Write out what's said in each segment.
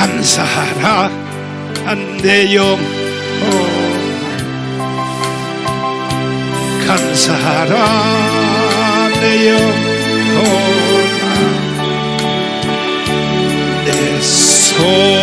감사하라. 내 영혼 어. 감사하라. 내 영혼아 어. 내소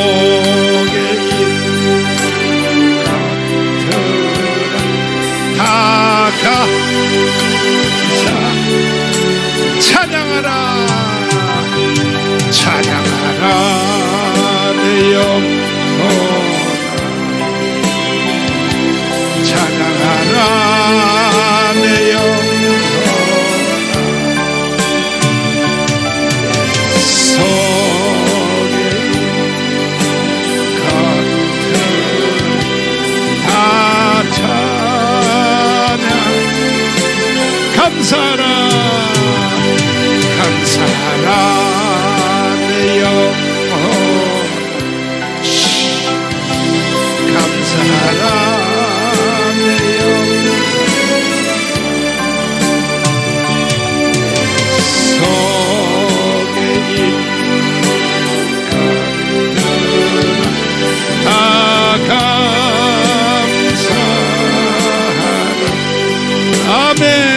감사하라. 감사하라 내 영혼 감사하라. Amen.